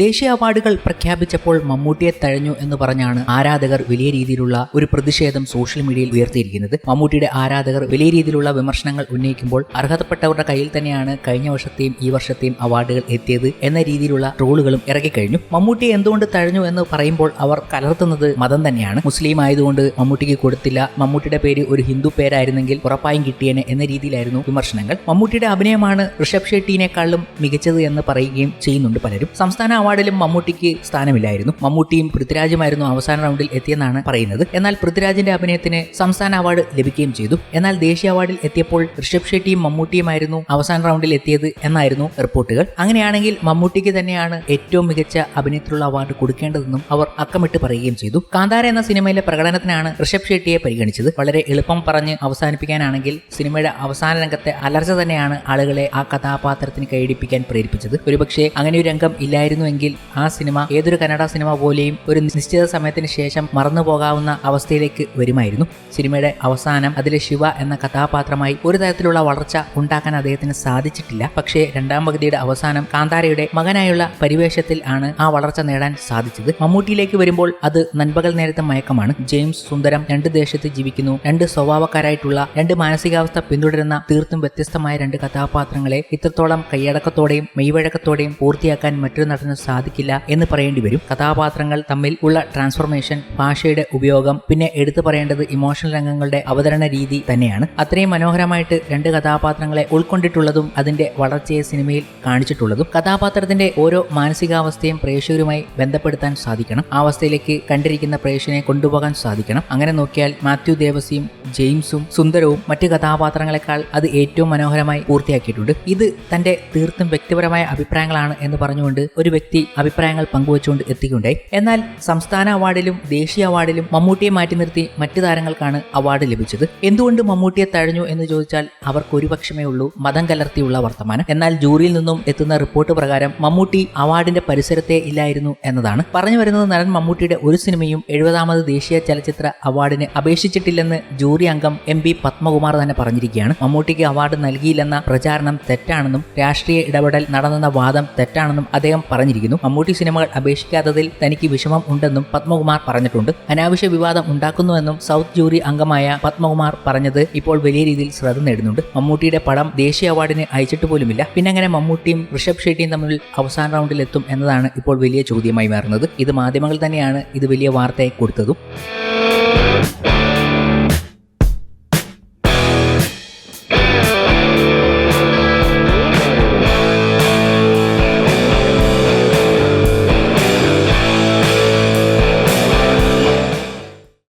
ദേശീയ അവാർഡുകൾ പ്രഖ്യാപിച്ചപ്പോൾ മമ്മൂട്ടിയെ തഴഞ്ഞു എന്ന് പറഞ്ഞാണ് ആരാധകർ വലിയ രീതിയിലുള്ള ഒരു പ്രതിഷേധം സോഷ്യൽ മീഡിയയിൽ ഉയർത്തിയിരിക്കുന്നത്. മമ്മൂട്ടിയുടെ ആരാധകർ വലിയ രീതിയിലുള്ള വിമർശനങ്ങൾ ഉന്നയിക്കുമ്പോൾ അർഹതപ്പെട്ടവരുടെ കയ്യിൽ തന്നെയാണ് കഴിഞ്ഞ വർഷത്തെയും ഈ വർഷത്തെയും അവാർഡുകൾ എത്തിയത് എന്ന രീതിയിലുള്ള ട്രോളുകളും ഇറങ്ങിക്കഴിഞ്ഞു. മമ്മൂട്ടി എന്തുകൊണ്ട് തഴഞ്ഞു എന്ന് പറയുമ്പോൾ അവർ കലർത്തുന്നത് മതം തന്നെയാണ്. മുസ്ലിം ആയതുകൊണ്ട് മമ്മൂട്ടിക്ക് കൊടുത്തില്ല. മമ്മൂട്ടിയുടെ പേര് ഒരു ഹിന്ദു പേരായിരുന്നെങ്കിൽ ഉറപ്പായും കിട്ടിയേനെ എന്ന രീതിയിലായിരുന്നു വിമർശനങ്ങൾ. മമ്മൂട്ടിയുടെ അഭിനയമാണ് ഋഷഭ് ഷെട്ടിനേക്കാളും മികച്ചത് എന്ന് പറയുകയും ചെയ്യുന്നുണ്ട് പലരും. സംസ്ഥാന അവാർഡിലും മമ്മൂട്ടിക്ക് സ്ഥാനമില്ലായിരുന്നു. മമ്മൂട്ടിയും പൃഥ്വിരാജുമായിരുന്നു അവസാന റൗണ്ടിൽ എത്തിയെന്നാണ് പറയുന്നത്. എന്നാൽ പൃഥ്വിരാജിന്റെ അഭിനയത്തിന് സംസ്ഥാന അവാർഡ് ലഭിക്കുകയും ചെയ്തു. എന്നാൽ ദേശീയ അവാർഡിൽ എത്തിയപ്പോൾ ഋഷഭ് ഷെട്ടിയും മമ്മൂട്ടിയുമായിരുന്നു അവസാന റൗണ്ടിൽ എത്തിയത് എന്നായിരുന്നു റിപ്പോർട്ടുകൾ. അങ്ങനെയാണെങ്കിൽ മമ്മൂട്ടിക്ക് തന്നെയാണ് ഏറ്റവും മികച്ച അഭിനയത്തിലുള്ള അവാർഡ് കൊടുക്കേണ്ടതെന്നും അവർ അക്കമിട്ട് പറയുകയും ചെയ്തു. കാന്താര എന്ന സിനിമയിലെ പ്രകടനത്തിനാണ് ഋഷഭ് ഷെട്ടിയെ പരിഗണിച്ചത്. വളരെ എളുപ്പം പറഞ്ഞ് അവസാനിപ്പിക്കാനാണെങ്കിൽ സിനിമയുടെ അവസാന രംഗത്തെ അലർച്ച തന്നെയാണ് ആളുകളെ ആ കഥാപാത്രത്തിന് കൈയടിപ്പിക്കാൻ പ്രേരിപ്പിച്ചത്. ഒരുപക്ഷെ അങ്ങനെ ഒരു രംഗം ഇല്ലായിരുന്നുവെങ്കിൽ ആ സിനിമ ഏതൊരു കന്നഡ സിനിമ പോലെയും ഒരു നിശ്ചിത സമയത്തിന് ശേഷം മറന്നു പോകാവുന്ന അവസ്ഥയിലേക്ക് വരുമായിരുന്നു. സിനിമയുടെ അവസാനം അതിലെ ശിവ എന്ന കഥാപാത്രമായി ഒരു തരത്തിലുള്ള വളർച്ച ഉണ്ടാക്കാൻ അദ്ദേഹത്തിന് സാധിച്ചിട്ടില്ല. പക്ഷേ രണ്ടാം പകുതിയുടെ അവസാനം കാന്താരയുടെ മകനായുള്ള പരിവേഷത്തിൽ ആണ് ആ വളർച്ച നേടാൻ സാധിച്ചത്. മമ്മൂട്ടിയിലേക്ക് വരുമ്പോൾ അത് നൻപകൽ നേരത്തെ മയക്കമാണ്. ജെയിംസ് സുന്ദരം രണ്ട് ദേശത്ത് ജീവിക്കുന്നു. രണ്ട് സ്വഭാവക്കാരായിട്ടുള്ള രണ്ട് മാനസികാവസ്ഥ പിന്തുടരുന്ന തീർത്തും വ്യത്യസ്തമായ രണ്ട് കഥാപാത്രങ്ങളെ ഇത്രത്തോളം കൈയടക്കത്തോടെയും മെയ്വഴക്കത്തോടെയും പൂർത്തിയാക്കാൻ മറ്റൊരു നടന് സാധിക്കില്ല എന്ന് പറയേണ്ടി വരും. കഥാപാത്രങ്ങൾ തമ്മിൽ ഉള്ള ട്രാൻസ്ഫോർമേഷൻ ഭാഷയുടെ ഉപയോഗം പിന്നെ എടുത്തു പറയേണ്ടത് ഇമോഷണൽ രംഗങ്ങളുടെ അവതരണ രീതി തന്നെയാണ്. അത്രയും മനോഹരമായിട്ട് രണ്ട് കഥാപാത്രങ്ങളെ ഉൾക്കൊണ്ടിട്ടുള്ളതും അതിന്റെ വളർച്ചയെ സിനിമയിൽ കാണിച്ചിട്ടുള്ളതും കഥാപാത്രത്തിന്റെ ഓരോ മാനസികാവസ്ഥയും പ്രേക്ഷകരുമായി ബന്ധപ്പെടുത്താൻ സാധിക്കണം. ആ അവസ്ഥയിലേക്ക് കണ്ടിരിക്കുന്ന പ്രേക്ഷകനെ കൊണ്ടുപോകാൻ സാധിക്കണം. അങ്ങനെ നോക്കിയാൽ മാത്യു ദേവസിയും ജെയിംസും സുന്ദരവും മറ്റ് കഥാപാത്രങ്ങളെക്കാൾ അത് ഏറ്റവും മനോഹരമായി പൂർത്തിയാക്കിയിട്ടുണ്ട്. ഇത് തന്റെ തീർത്തും വ്യക്തിപരമായ അഭിപ്രായങ്ങളാണ് എന്ന് പറഞ്ഞുകൊണ്ട് ഒരു വ്യക്തി അഭിപ്രായങ്ങൾ പങ്കുവച്ചുകൊണ്ട് എത്തിക്കുകയുണ്ടായി എന്നാൽ സംസ്ഥാന അവാർഡിലും ദേശീയ അവാർഡിലും മമ്മൂട്ടിയെ മാറ്റി നിർത്തി മറ്റു താരങ്ങൾക്കാണ് അവാർഡ് ലഭിച്ചത്. എന്തുകൊണ്ട് മമ്മൂട്ടിയെ തഴഞ്ഞു എന്ന് ചോദിച്ചാൽ അവർക്ക് ഒരു പക്ഷമേ ഉള്ളൂ മതം കലർത്തിയുള്ള വർത്തമാനം. എന്നാൽ ജൂറിയിൽ നിന്നും എത്തുന്ന റിപ്പോർട്ട് പ്രകാരം മമ്മൂട്ടി അവാർഡിന്റെ പരിസരത്തെ ഇല്ലായിരുന്നു എന്നതാണ്. പറഞ്ഞു വരുന്നത് നടൻ മമ്മൂട്ടിയുടെ ഒരു സിനിമയും എഴുപതാമത് ദേശീയ ചലച്ചിത്ര അവാർഡിന് അപേക്ഷിച്ചിട്ടില്ലെന്ന് ജൂറി അംഗം എം പി പത്മകുമാർ തന്നെ പറഞ്ഞിരിക്കുകയാണ്. മമ്മൂട്ടിക്ക് അവാർഡ് നൽകിയില്ലെന്ന പ്രചാരണം തെറ്റാണെന്നും രാഷ്ട്രീയ ഇടപെടൽ നടന്നെന്ന വാദം തെറ്റാണെന്നും അദ്ദേഹം പറഞ്ഞിരിക്കുന്നു. മമ്മൂട്ടി സിനിമകൾ അപേക്ഷിക്കാത്തതിൽ തനിക്ക് വിഷമം ഉണ്ടെന്നും പത്മകുമാർ പറഞ്ഞിട്ടുണ്ട്. അനാവശ്യ വിവാദം ഉണ്ടാക്കുന്നുവെന്നും സൗത്ത് ജൂറി അംഗമായ പത്മകുമാർ പറഞ്ഞത് ഇപ്പോൾ വലിയ രീതിയിൽ ശ്രദ്ധ നേടുന്നുണ്ട്. മമ്മൂട്ടിയുടെ പടം ദേശീയ അവാർഡിന് അയച്ചിട്ട് പോലുമില്ല. പിന്നെ അങ്ങനെ മമ്മൂട്ടിയും ഋഷഭ് ഷെട്ടിയും തമ്മിൽ അവസാന റൗണ്ടിൽ എത്തും എന്നതാണ് ഇപ്പോൾ വലിയ ചോദ്യമായി മാറുന്നത്. ഇത് മാധ്യമങ്ങൾ തന്നെയാണ് ഇത് വലിയ വാർത്തയായി കൊടുത്തതും.